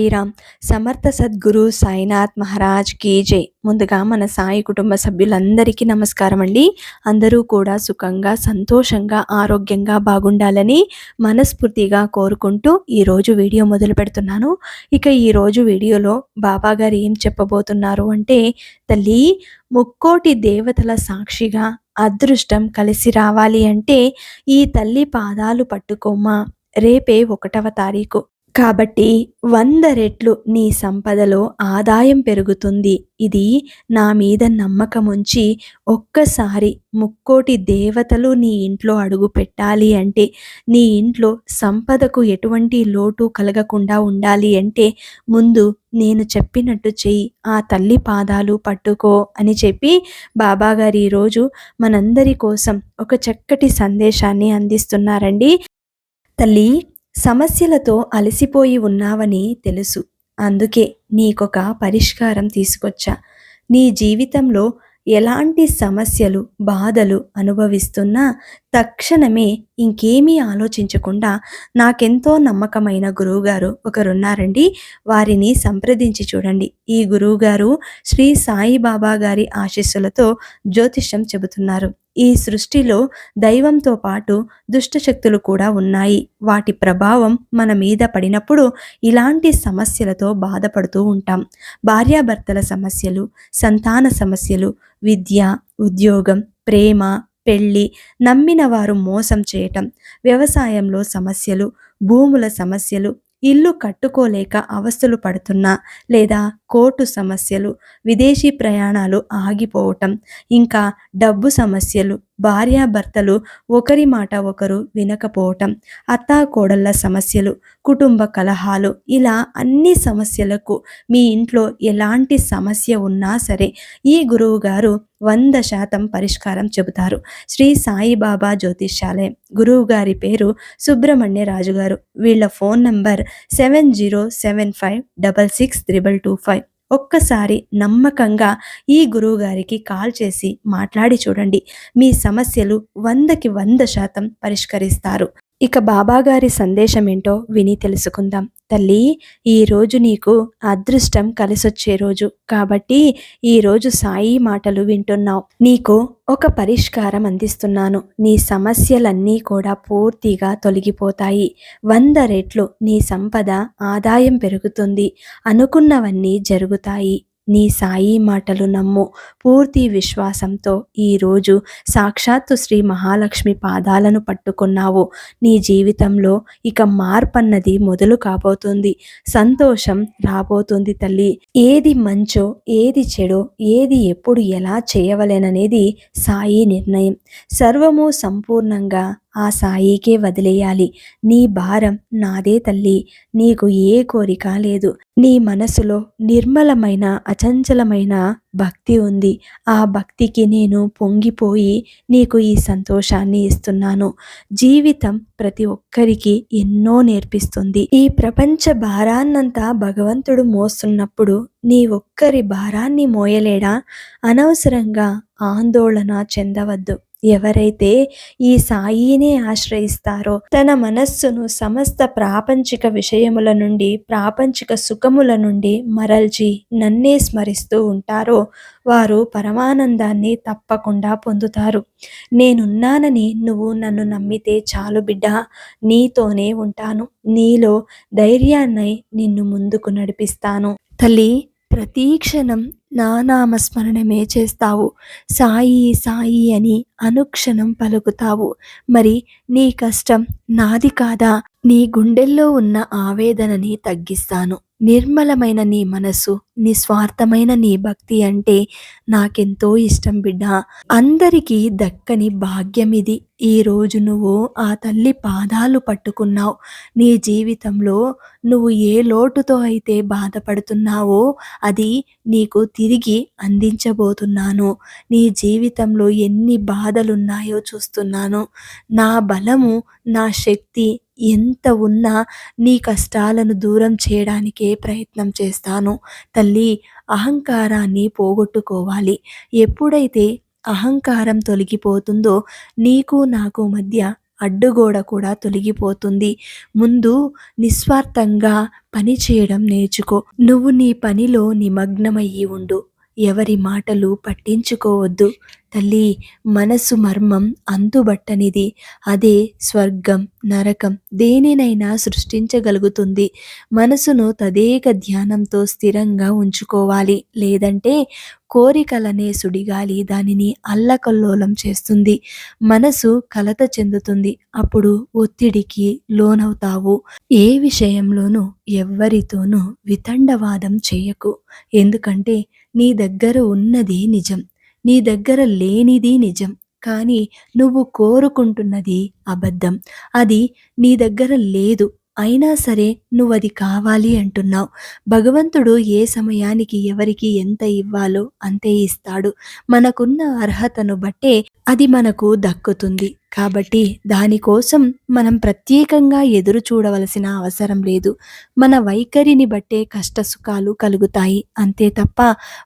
సాయిరామ్ సమర్థ సద్గురు సాయినాథ్ మహారాజ్ కీ జై. ముందుగా మన సాయి కుటుంబ సభ్యులందరికీ నమస్కారం అండి. అందరూ కూడా సుఖంగా సంతోషంగా ఆరోగ్యంగా బాగుండాలని మనస్ఫూర్తిగా కోరుకుంటూ ఈరోజు వీడియో మొదలు పెడుతున్నాను. ఇక ఈరోజు వీడియోలో బాబా గారు ఏం చెప్పబోతున్నారు అంటే తల్లి ముక్కోటి దేవతల సాక్షిగా అదృష్టం కలిసి రావాలి అంటే ఈ తల్లి పాదాలు పట్టుకోమా? రేపే ఒకటవ తారీఖు. కాబట్టి వంద రెట్లు నీ సంపదలో ఆదాయం పెరుగుతుంది. ఇది నా మీద నమ్మకం ఉంచి ఒక్కసారి ముక్కోటి దేవతలు నీ ఇంట్లో అడుగు పెట్టాలి అంటే నీ ఇంట్లో సంపదకు ఎటువంటి లోటు కలగకుండా ఉండాలి అంటే ముందు నేను చెప్పినట్టు చెయ్యి ఆ తల్లి పాదాలు పట్టుకో అని చెప్పి బాబాగారు ఈరోజు మనందరి కోసం ఒక చక్కటి సందేశాన్ని అందిస్తున్నారండి. తల్లి సమస్యలతో అలసిపోయి ఉన్నావని తెలుసు. అందుకే నీకొక పరిష్కారం తీసుకొచ్చా. నీ జీవితంలో ఎలాంటి సమస్యలు బాధలు అనుభవిస్తున్నా తక్షణమే ఇంకేమీ ఆలోచించకుండా నాకెంతో నమ్మకమైన గురువుగారు ఒకరున్నారండి. వారిని సంప్రదించి చూడండి. ఈ గురువుగారు శ్రీ సాయిబాబా గారి ఆశీస్సులతో జ్యోతిష్యం చెబుతున్నారు. ఈ సృష్టిలో దైవంతో పాటు దుష్టశక్తులు కూడా ఉన్నాయి. వాటి ప్రభావం మన మీద పడినప్పుడు ఇలాంటి సమస్యలతో బాధపడుతూ ఉంటాం. భార్యాభర్తల సమస్యలు సంతాన సమస్యలు విద్య ఉద్యోగం ప్రేమ పెళ్ళి నమ్మిన వారు మోసం చేయటం వ్యవసాయంలో సమస్యలు భూముల సమస్యలు ఇల్లు కట్టుకోలేక అవస్థలు పడుతున్నా లేదా కోర్టు సమస్యలు విదేశీ ప్రయాణాలు ఆగిపోవటం ఇంకా డబ్బు సమస్యలు భార్యాభర్తలు ఒకరి మాట ఒకరు వినకపోవటం అత్తాకోడళ్ళ సమస్యలు కుటుంబ కలహాలు ఇలా అన్ని సమస్యలకు మీ ఇంట్లో ఎలాంటి సమస్య ఉన్నా సరే ఈ గురువు గారు వంద శాతం పరిష్కారం చెబుతారు. శ్రీ సాయిబాబా జ్యోతిష్యాలయం. గురువు గారి పేరు సుబ్రహ్మణ్య రాజు గారు వీళ్ళ phone number seven zero seven five double six triple two five. ఒక్కసారి నమ్మకంగా ఈ గురువు గారికి కాల్ చేసి మాట్లాడి చూడండి. మీ సమస్యలు వందకి వంద శాతం పరిష్కరిస్తారు. ఇక బాబాగారి సందేశం ఏంటో విని తెలుసుకుందాం. తల్లి ఈరోజు నీకు అదృష్టం కలిసొచ్చే రోజు. కాబట్టి ఈరోజు సాయి మాటలు వింటున్నావు. నీకు ఒక పరిష్కారం అందిస్తున్నాను. నీ సమస్యలన్నీ కూడా పూర్తిగా తొలగిపోతాయి. వంద రెట్లు నీ సంపద ఆదాయం పెరుగుతుంది. అనుకున్నవన్నీ జరుగుతాయి. నీ సాయి మాటలు నమ్ము. పూర్తి విశ్వాసంతో ఈరోజు సాక్షాత్తు శ్రీ మహాలక్ష్మి పాదాలను పట్టుకున్నావు. నీ జీవితంలో ఇక మార్పన్నది మొదలు కాబోతుంది. సంతోషం రాబోతుంది తల్లి. ఏది మంచో ఏది చెడో ఏది ఎప్పుడు ఎలా చేయవలేననేది సాయి నిర్ణయం. సర్వము సంపూర్ణంగా ఆ సాయికే వదిలేయాలి. నీ భారం నాదే తల్లి. నీకు ఏ కోరిక లేదు. నీ మనసులో నిర్మలమైన అచంచలమైన భక్తి ఉంది. ఆ భక్తికి నేను పొంగిపోయి నీకు ఈ సంతోషాన్ని ఇస్తున్నాను. జీవితం ప్రతి ఒక్కరికి ఎన్నో నేర్పిస్తుంది. ఈ ప్రపంచ భారాన్నంతా భగవంతుడు మోస్తున్నప్పుడు నీ ఒక్కరి భారాన్ని మోయలేడా? అనవసరంగా ఆందోళన చెందవద్దు. ఎవరైతే ఈ సాయినే ఆశ్రయిస్తారో తన మనస్సును సమస్త ప్రాపంచిక విషయముల నుండి ప్రాపంచిక సుఖముల నుండి మరల్చి నన్నే స్మరిస్తూ ఉంటారో వారు పరమానందాన్ని తప్పకుండా పొందుతారు. నేనున్నానని నువ్వు నన్ను నమ్మితే చాలు బిడ్డ నీతోనే ఉంటాను. నీలో ధైర్యాన్ని నిన్ను ముందుకు నడిపిస్తాను. తల్లి ప్రతి క్షణం నా నామస్మరణమే చేస్తావు. సాయి సాయి అని అనుక్షణం పలుకుతావు. మరి నీ కష్టం నాది కాదా? నీ గుండెల్లో ఉన్న ఆవేదనని తగ్గిస్తాను. నిర్మలమైన నీ మనసు నిస్వార్థమైన నీ భక్తి అంటే నాకెంతో ఇష్టం బిడ్డ. అందరికీ దక్కని భాగ్యం ఇది ఈరోజు నువ్వు ఆ తల్లి పాదాలు పట్టుకున్నావు. నీ జీవితంలో నువ్వు ఏ లోటుతో అయితే బాధపడుతున్నావో అది నీకు తిరిగి అందించబోతున్నాను. నీ జీవితంలో ఎన్ని బాధలున్నాయో చూస్తున్నాను. నా బలము నా శక్తి ఎంత ఉన్నా నీ కష్టాలను దూరం చేయడానికే ప్రయత్నం చేస్తాను. తల్లి అహంకారాన్ని పోగొట్టుకోవాలి. ఎప్పుడైతే అహంకారం తొలగిపోతుందో నీకు నాకు మధ్య అడ్డుగోడ కూడా తొలగిపోతుంది. ముందు నిస్వార్థంగా పని చేయడం నేర్చుకో. నువ్వు నీ పనిలో నిమగ్నమయ్యి ఉండు. ఎవరి మాటలు పట్టించుకోవద్దు. తల్లి మనసు మర్మం అంతుబట్టనిది అదే స్వర్గం నరకం దేనినైనా సృష్టించగలుగుతుంది. మనసును తదేక ధ్యానంతో స్థిరంగా ఉంచుకోవాలి. లేదంటే కోరికలనే సుడిగాలి. దానిని అల్లకల్లోలం చేస్తుంది. మనసు కలత చెందుతుంది. అప్పుడు ఒత్తిడికి లోనవుతావు. ఏ విషయంలోనూ ఎవ్వరితోనూ వితండవాదం చేయకు. ఎందుకంటే నీ దగ్గర ఉన్నది నిజం. నీ దగ్గర లేనిది నిజం. కానీ నువ్వు కోరుకుంటున్నది అబద్ధం. అది నీ దగ్గర లేదు. అయినా సరే నువ్వు అది కావాలి అంటున్నావు. భగవంతుడు ఏ సమయానికి ఎవరికి ఎంత ఇవ్వాలో అంతే ఇస్తాడు. మనకున్న అర్హతను బట్టే అది మనకు దక్కుతుంది. కాబట్టి దానికోసం మనం ప్రత్యేకంగా ఎదురు చూడవలసిన అవసరం లేదు. మన వైఖరిని బట్టే కష్టసుఖాలు కలుగుతాయి. అంతే తప్ప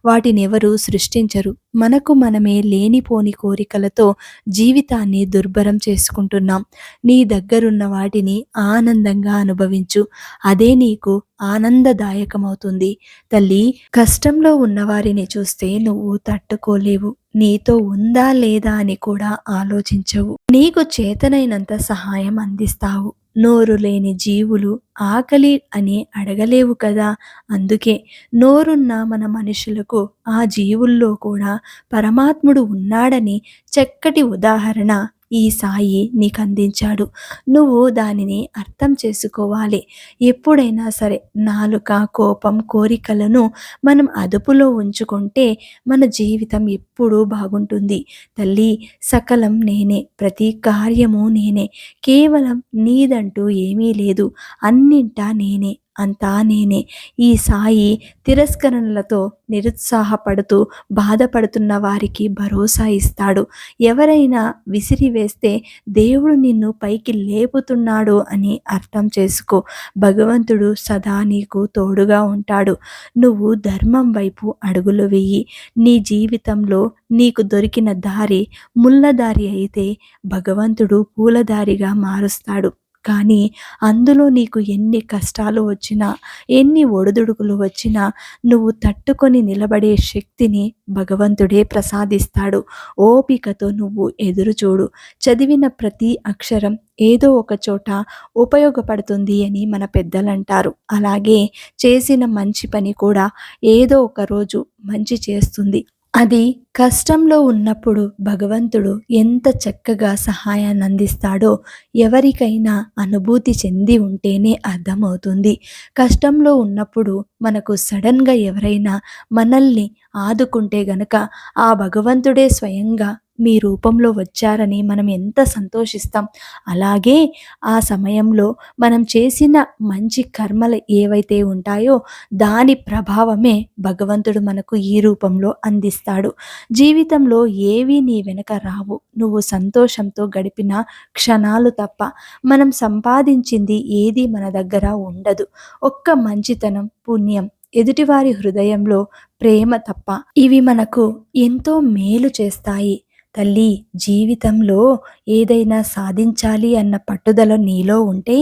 వాటిని ఎవరు సృష్టించరు. మనకు మనమే లేనిపోని కోరికలతో జీవితాన్ని దుర్భరం చేసుకుంటున్నాం. నీ దగ్గరున్న వాటిని ఆనందంగా అనుభవించు. అదే నీకు ఆనందదాయకమవుతుంది. తల్లి కష్టంలో ఉన్నవారిని చూస్తే నువ్వు తట్టుకోలేవు. నీతో ఉందా లేదా అని కూడా ఆలోచించవు. నీకు చేతనైనంత సహాయం అందిస్తావు. నోరు లేని జీవులు ఆకలి అని అడగలేవు కదా? అందుకే నోరున్న మన మనుషులకు ఆ జీవుల్లో కూడా పరమాత్ముడు ఉన్నాడని చక్కటి ఉదాహరణ ఈ సాయి నీకు అందించాడు నువ్వు దానిని అర్థం చేసుకోవాలి. ఎప్పుడైనా సరే నాలుక కోపం కోరికలను మనం అదుపులో ఉంచుకుంటే మన జీవితం ఎప్పుడూ బాగుంటుంది. తల్లి సకలం నేనే ప్రతి కార్యము నేనే. కేవలం నీదంటూ ఏమీ లేదు. అన్నింటా నేనే. అంతా నేనే. ఈ సాయి తిరస్కరణలతో నిరుత్సాహపడుతూ బాధపడుతున్న వారికి భరోసా ఇస్తాడు. ఎవరైనా విసిరివేస్తే దేవుడు నిన్ను పైకి లేపుతున్నాడు అని అర్థం చేసుకో. భగవంతుడు సదా నీకు తోడుగా ఉంటాడు. నువ్వు ధర్మం వైపు అడుగులు వెయ్యి నీ జీవితంలో నీకు దొరికిన దారి ముళ్ళదారి అయితే భగవంతుడు పూలదారిగా మారుస్తాడు. కానీ అందులో నీకు ఎన్ని కష్టాలు వచ్చినా ఎన్ని ఒడిదుడుకులు వచ్చినా నువ్వు తట్టుకొని నిలబడే శక్తిని భగవంతుడే ప్రసాదిస్తాడు. ఓపికతో నువ్వు ఎదురు చూడు చదివిన ప్రతి అక్షరం ఏదో ఒక చోట ఉపయోగపడుతుంది అని మన పెద్దలు అంటారు అలాగే చేసిన మంచి పని కూడా ఏదో ఒక రోజు మంచి చేస్తుంది. అది కష్టంలో ఉన్నప్పుడు భగవంతుడు ఎంత చక్కగా సహాయాన్ని అందిస్తాడో ఎవరికైనా అనుభూతి చెంది ఉంటేనే అర్థమవుతుంది. కష్టంలో ఉన్నప్పుడు మనకు సడన్గా ఎవరైనా మనల్ని ఆదుకుంటే గనక ఆ భగవంతుడే స్వయంగా మీ రూపంలో వచ్చారని మనం ఎంత సంతోషిస్తాం. అలాగే ఆ సమయంలో మనం చేసిన మంచి కర్మలు ఏవైతే ఉంటాయో దాని ప్రభావమే భగవంతుడు మనకు ఈ రూపంలో అందిస్తాడు. జీవితంలో ఏవి నీ వెనక రావు నువ్వు సంతోషంతో గడిపిన క్షణాలు తప్ప మనం సంపాదించింది ఏది మన దగ్గర ఉండదు. ఒక్క మంచితనం పుణ్యం ఎదుటివారి హృదయంలో ప్రేమ తప్ప ఇవి మనకు ఎంతో మేలు చేస్తాయి. తల్లి జీవితంలో ఏదైనా సాధించాలి అన్న పట్టుదల నీలో ఉంటే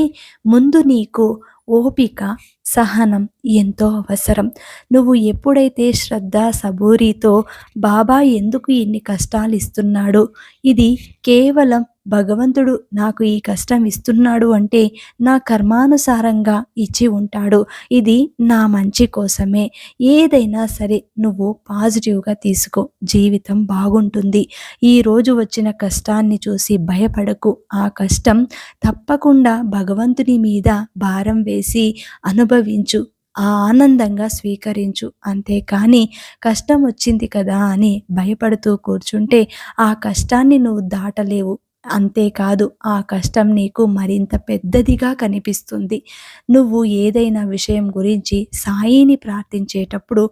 ముందు నీకు ఓపిక సహనం ఎంతో అవసరం. నువ్వు ఎప్పుడైతే శ్రద్ధ సబూరితో బాబా ఎందుకు ఇన్ని కష్టాలు ఇస్తున్నాడు? ఇది కేవలం భగవంతుడు నాకు ఈ కష్టం ఇస్తున్నాడు అంటే నా కర్మానుసారంగా ఇచ్చి ఉంటాడు. ఇది నా మంచి కోసమే. ఏదైనా సరే నువ్వు పాజిటివ్గా తీసుకో. జీవితం బాగుంటుంది. ఈరోజు వచ్చిన కష్టాన్ని చూసి భయపడకు. ఆ కష్టం తప్పకుండా భగవంతుని మీద భారం వేసి అనుభవించు. ఆ ఆనందంగా స్వీకరించు. అంతేకాని కష్టం వచ్చింది కదా అని భయపడుతూ కూర్చుంటే ఆ కష్టాన్ని నువ్వు దాటలేవు. అంతేకాదు ఆ కష్టం నీకు మరింత పెద్దదిగా కనిపిస్తుంది. నువ్వు ఏదైనా విషయం గురించి సాయిని ప్రార్థించేటప్పుడు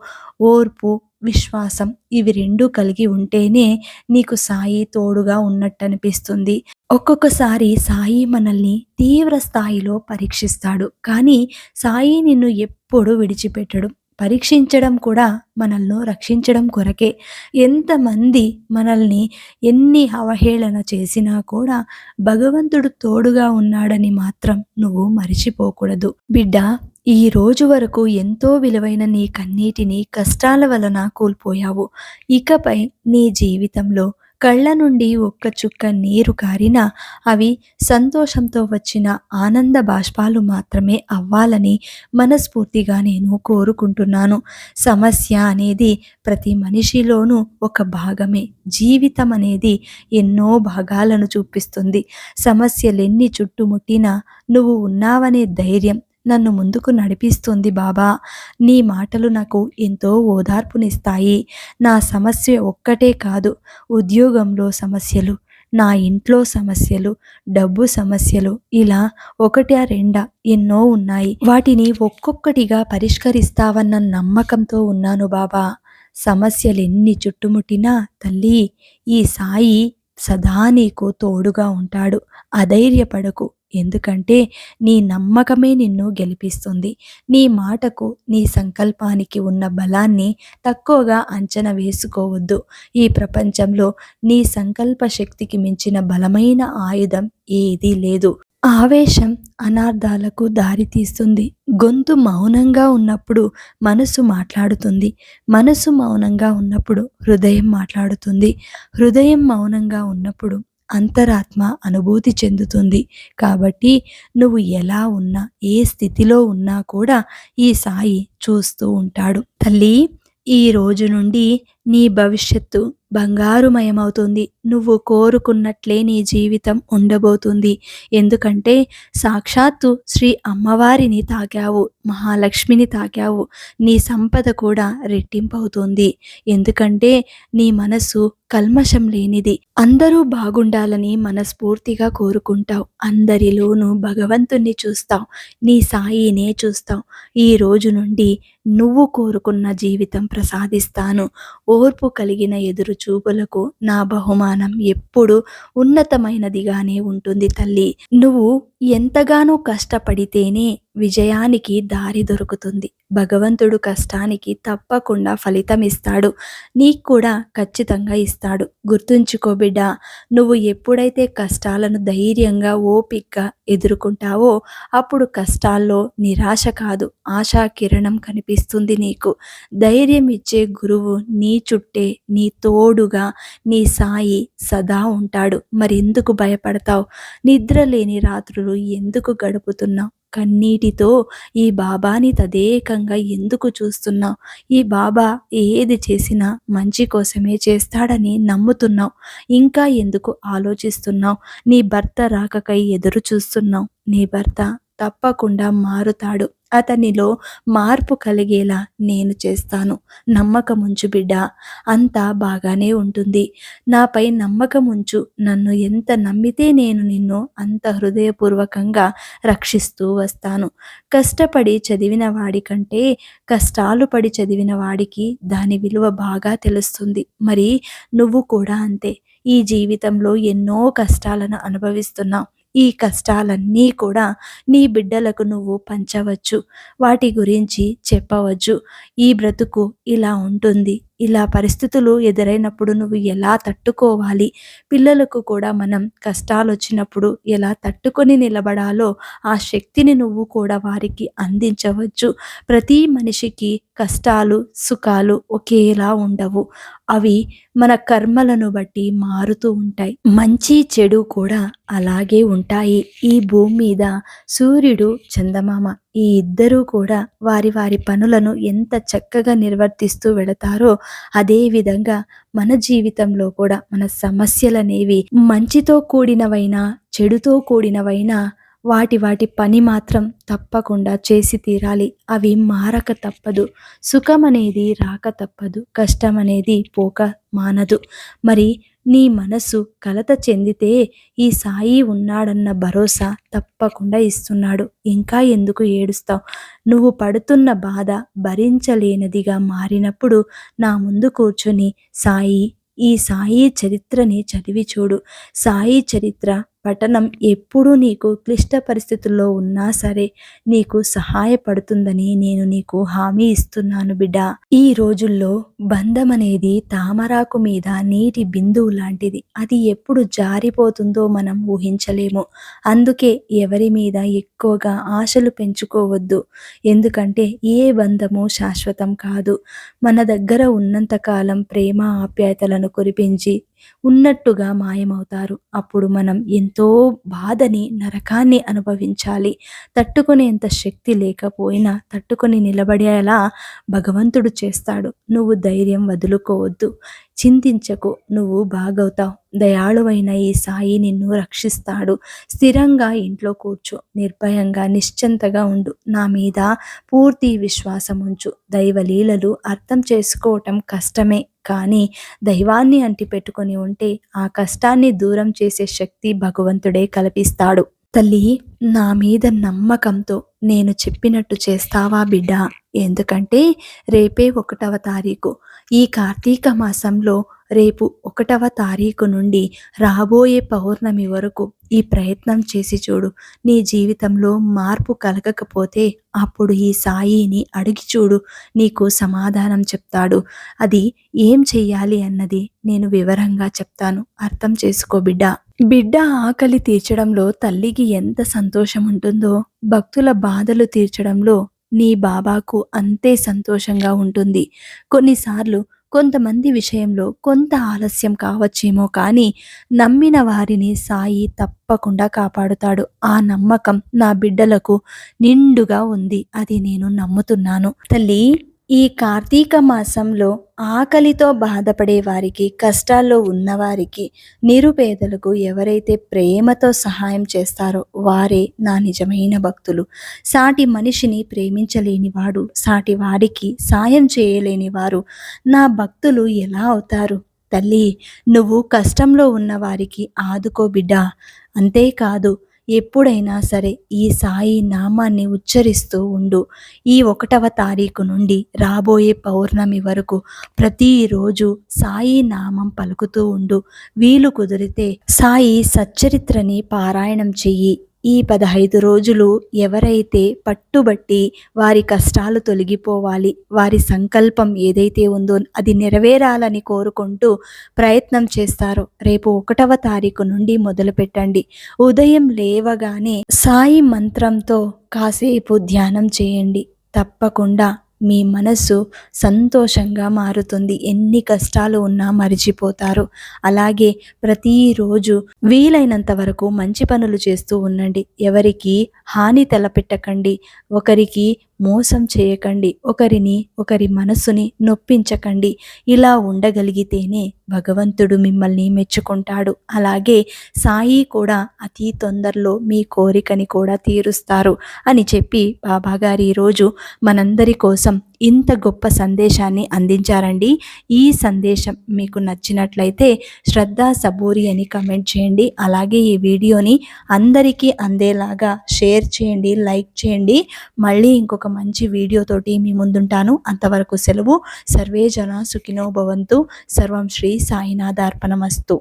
ఓర్పు విశ్వాసం ఇవి రెండు కలిగి ఉంటేనే నీకు సాయి తోడుగా ఉన్నట్టు అనిపిస్తుంది ఒక్కొక్కసారి సాయి మనల్ని తీవ్ర స్థాయిలో పరీక్షిస్తాడు. కానీ సాయి నిన్ను ఎప్పుడు విడిచిపెట్టడు. పరీక్షించడం కూడా మనల్ని రక్షించడం కొరకే. ఎంతమంది మనల్ని ఎన్ని అవహేళన చేసినా కూడా భగవంతుడు తోడుగా ఉన్నాడని మాత్రం నువ్వు మరిచిపోకూడదు. బిడ్డ ఈ రోజు వరకు ఎంతో విలువైన నీ కన్నీటిని కష్టాల వలన కోల్పోయావు. ఇకపై నీ జీవితంలో కళ్ళ నుండి ఒక్క చుక్క నీరు కారినా అవి సంతోషంతో వచ్చిన ఆనంద బాష్పాలు మాత్రమే అవ్వాలని మనస్ఫూర్తిగా నేను కోరుకుంటున్నాను. సమస్య అనేది ప్రతి మనిషిలోనూ ఒక భాగమే. జీవితం అనేది ఎన్నో భాగాలను చూపిస్తుంది. సమస్యలెన్ని చుట్టుముట్టినా నువ్వు ఉన్నావనే ధైర్యం నన్ను ముందుకు నడిపిస్తుంది బాబా. నీ మాటలు నాకు ఎంతో ఓదార్పునిస్తాయి. నా సమస్య ఒక్కటే కాదు ఉద్యోగంలో సమస్యలు నా ఇంట్లో సమస్యలు డబ్బు సమస్యలు ఇలా ఒకటా రెండా ఎన్నో ఉన్నాయి. వాటిని ఒక్కొక్కటిగా పరిష్కరిస్తావన్న నమ్మకంతో ఉన్నాను బాబా. సమస్యలు ఎన్ని చుట్టుముట్టినా తల్లి ఈ సాయి సదా నీకు తోడుగా ఉంటాడు. అధైర్యపడకు. ఎందుకంటే నీ నమ్మకమే నిన్ను గెలిపిస్తుంది. నీ మాటకు నీ సంకల్పానికి ఉన్న బలాన్ని తక్కువగా అంచనా వేసుకోవద్దు. ఈ ప్రపంచంలో నీ సంకల్ప శక్తికి మించిన బలమైన ఆయుధం ఏదీ లేదు. ఆవేశం అనార్థాలకు దారితీస్తుంది. గొంతు మౌనంగా ఉన్నప్పుడు మనసు మాట్లాడుతుంది. మనసు మౌనంగా ఉన్నప్పుడు హృదయం మాట్లాడుతుంది. హృదయం మౌనంగా ఉన్నప్పుడు అంతరాత్మ అనుభూతి చెందుతుంది. కాబట్టి నువ్వు ఎలా ఉన్నా ఏ స్థితిలో ఉన్నా కూడా ఈ సాయి చూస్తూ ఉంటాడు. తల్లి ఈ రోజు నుండి నీ భవిష్యత్తు బంగారుమయమవుతుంది. నువ్వు కోరుకున్నట్లే నీ జీవితం ఉండబోతుంది. ఎందుకంటే సాక్షాత్తు శ్రీ అమ్మవారిని తాకావు మహాలక్ష్మిని తాకావు. నీ సంపద కూడా రెట్టింపవుతుంది. ఎందుకంటే నీ మనసు కల్మషం లేనిది. అందరూ బాగుండాలని మనస్ఫూర్తిగా కోరుకుంటావు. అందరిలోనూ భగవంతుణ్ణి చూస్తావు. నీ సాయినే చూస్తావు. ఈ రోజు నుండి నువ్వు కోరుకున్న జీవితం ప్రసాదిస్తాను. ఓర్పు కలిగిన ఎదురు చూపులకు నా బహుమానం ఎప్పుడు ఉన్నతమైనదిగానే ఉంటుంది తల్లి. నువ్వు ఎంతగానో కష్టపడితేనే విజయానికి దారి దొరుకుతుంది. భగవంతుడు కష్టానికి తప్పకుండా ఫలితం ఇస్తాడు నీకు కూడా ఖచ్చితంగా ఇస్తాడు. గుర్తుంచుకో బిడ్డ నువ్వు ఎప్పుడైతే కష్టాలను ధైర్యంగా ఓపిక్గా ఎదుర్కొంటావో అప్పుడు కష్టాల్లో నిరాశ కాదు ఆశా కిరణం కనిపిస్తుంది నీకు. ధైర్యం ఇచ్చే గురువు నీ చుట్టే నీ తోడుగా నీ సాయి సదా ఉంటాడు. మరెందుకు భయపడతావు? నిద్ర లేని రాత్రులు ఎందుకు గడుపుతున్నావు? కన్నీటితో ఈ బాబాని తదేకంగా ఎందుకు చూస్తున్నావు ఈ బాబా ఏది చేసినా మంచి కోసమే చేస్తాడని నమ్ముతున్నావు. ఇంకా ఎందుకు ఆలోచిస్తున్నావు? నీ భర్త రాకకై ఎదురు చూస్తున్నావు నీ భర్త తప్పకుండా మారుతాడు. అతనిలో మార్పు కలిగేలా నేను చేస్తాను. నమ్మకం ఉంచు బిడ్డ అంతా బాగానే ఉంటుంది. నాపై నమ్మకం ఉంచు నన్ను ఎంత నమ్మితే నేను నిన్ను అంత హృదయపూర్వకంగా రక్షిస్తూ వస్తాను. కష్టపడి చదివిన వాడికంటే కష్టాలు పడి చదివిన వాడికి దాని విలువ బాగా తెలుస్తుంది. మరి నువ్వు కూడా అంతే. ఈ జీవితంలో ఎన్నో కష్టాలను అనుభవిస్తున్నావు. ఈ కష్టాలన్నీ కూడా నీ బిడ్డలకు నువ్వు పంచవచ్చు. వాటి గురించి చెప్పవచ్చు. ఈ బ్రతుకు ఇలా ఉంటుంది. ఇలా పరిస్థితులు ఎదురైనప్పుడు నువ్వు ఎలా తట్టుకోవాలి? పిల్లలకు కూడా మనం కష్టాలు వచ్చినప్పుడు ఎలా తట్టుకొని నిలబడాలో ఆ శక్తిని నువ్వు కూడా వారికి అందించవచ్చు. ప్రతి మనిషికి కష్టాలు సుఖాలు ఒకేలా ఉండవు. అవి మన కర్మలను బట్టి మారుతూ ఉంటాయి. మంచి చెడు కూడా అలాగే ఉంటాయి. ఈ భూమి మీద సూర్యుడు చందమామ. ఈ ఇద్దరూ కూడా వారి వారి పనులను ఎంత చక్కగా నిర్వర్తిస్తూ వెళతారో అదేవిధంగా మన జీవితంలో కూడా మన సమస్యలనేవి మంచితో కూడినవైనా చెడుతో కూడినవైనా వాటి వాటి పని మాత్రం తప్పకుండా చేసి తీరాలి. అవి మారక తప్పదు. సుఖం అనేది రాక తప్పదు. కష్టం అనేది పోక మానదు. మరి నీ మనసు కలత చెందితే ఈ సాయి ఉన్నాడన్న భరోసా తప్పకుండా ఇస్తున్నాడు. ఇంకా ఎందుకు ఏడుస్తావు? నువ్వు పడుతున్న బాధ భరించలేనిదిగా మారినప్పుడు నా ముందు కూర్చొని సాయి ఈ సాయి చరిత్రని చదివి చూడు. సాయి చరిత్ర పఠనం ఎప్పుడూ నీకు క్లిష్ట పరిస్థితుల్లో ఉన్నా సరే నీకు సహాయపడుతుందని నేను నీకు హామీ ఇస్తున్నాను బిడ్డ. ఈ రోజుల్లో బంధం అనేది తామరాకు మీద నీటి బిందువు లాంటిది. అది ఎప్పుడు జారిపోతుందో మనం ఊహించలేము. అందుకే ఎవరి మీద ఎక్కువగా ఆశలు పెంచుకోవద్దు. ఎందుకంటే ఏ బంధము శాశ్వతం కాదు. మన దగ్గర ఉన్నంతకాలం ప్రేమ ఆప్యాయతలను కురిపించి ఉన్నట్టుగా మాయమవుతారు. అప్పుడు మనం ఎంతో బాధని నరకాన్ని అనుభవించాలి. తట్టుకునేంత శక్తి లేకపోయినా తట్టుకొని నిలబడేలా భగవంతుడు చేస్తాడు. నువ్వు ధైర్యం వదులుకోవద్దు. చింతించకు. నువ్వు బాగవుతావు. దయాళువైన ఈ సాయి నిన్ను రక్షిస్తాడు. స్థిరంగా ఇంట్లో కూర్చో. నిర్భయంగా నిశ్చంతగా ఉండు. నా మీద పూర్తి విశ్వాసం ఉంచు. దైవలీలలు అర్థం చేసుకోవటం కష్టమే. కానీ దైవాన్ని అంటిపెట్టుకొని ఉంటే ఆ కష్టాన్ని దూరం చేసే శక్తి భగవంతుడే కల్పిస్తాడు. తల్లి నా మీద నమ్మకంతో నేను చెప్పినట్టు చేస్తావా బిడ్డ? ఎందుకంటే రేపే ఒకటవ తారీఖు. ఈ కార్తీక మాసంలో రేపు ఒకటవ తారీఖు నుండి రాబోయే పౌర్ణమి వరకు ఈ ప్రయత్నం చేసి చూడు. నీ జీవితంలో మార్పు కలగకపోతే అప్పుడు ఈ సాయిని అడిగి చూడు. నీకు సమాధానం చెప్తాడు. అది ఏం చెయ్యాలి అన్నది నేను వివరంగా చెప్తాను. అర్థం చేసుకో బిడ్డ. బిడ్డ ఆకలి తీర్చడంలో తల్లికి ఎంత సంతోషం ఉంటుందో భక్తుల బాధలు తీర్చడంలో నీ బాబాకు అంతే సంతోషంగా ఉంటుంది. కొన్నిసార్లు కొంతమంది విషయంలో కొంత ఆలస్యం కావచ్చేమో కానీ నమ్మిన వారిని సాయి తప్పకుండా కాపాడుతాడు. ఆ నమ్మకం నా బిడ్డలకు నిండుగా ఉంది. అది నేను నమ్ముతున్నాను. తల్లి ఈ కార్తీక మాసంలో ఆకలితో బాధపడే వారికి కష్టాల్లో ఉన్నవారికి నిరుపేదలకు ఎవరైతే ప్రేమతో సహాయం చేస్తారో వారే నా నిజమైన భక్తులు. సాటి మనిషిని ప్రేమించలేనివాడు సాటి వారికి సాయం చేయలేని వారు నా భక్తులు ఎలా అవుతారు? తల్లి నువ్వు కష్టంలో ఉన్నవారికి ఆదుకో బిడ్డ. అంతేకాదు ఎప్పుడైనా సరే ఈ సాయి నామాన్ని ఉచ్చరిస్తూ ఉండు. ఈ ఒకటవ తారీఖు నుండి రాబోయే పౌర్ణమి వరకు ప్రతిరోజు సాయి నామం పలుకుతూ ఉండు. వీలు కుదిరితే సాయి సచ్చరిత్రని పారాయణం చెయ్యి. ఈ పదహైదు రోజులు ఎవరైతే పట్టుబట్టి వారి కష్టాలు తొలగిపోవాలి వారి సంకల్పం ఏదైతే ఉందో అది నెరవేరాలని కోరుకుంటూ ప్రయత్నం చేస్తారో రేపు ఒకటవ తారీఖు నుండి మొదలు పెట్టండి ఉదయం లేవగానే సాయి మంత్రంతో కాసేపు ధ్యానం చేయండి. తప్పకుండా మీ మనసు సంతోషంగా మారుతుంది. ఎన్ని కష్టాలు ఉన్నా మరిచిపోతారు. అలాగే ప్రతిరోజు వీలైనంత వరకు మంచి పనులు చేస్తూ ఉండండి. ఎవరికి హాని తలపెట్టకండి. ఒకరికి మోసం చేయకండి. ఒకరిని ఒకరి మనసుని నొప్పించకండి. ఇలా ఉండగలిగితేనే భగవంతుడు మిమ్మల్ని మెచ్చుకుంటాడు. అలాగే సాయి కూడా అతి తొందరలో మీ కోరికని కూడా తీరుస్తారు అని చెప్పి బాబాగారు ఈరోజు మనందరి కోసం ఇంత గొప్ప సందేశాన్ని అందించారండి. ఈ సందేశం మీకు నచ్చినట్లయితే శ్రద్ధ సబూరి అని కమెంట్ చేయండి. అలాగే ఈ వీడియోని అందరికీ అందేలాగా షేర్ చేయండి లైక్ చేయండి. మళ్ళీ ఇంకొక మంచి వీడియోతోటి మీ ముందుంటాను. అంతవరకు సెలవు. సర్వే జన సుఖినో భవంతు. సర్వం శ్రీ సాయినాథార్పణమస్తు.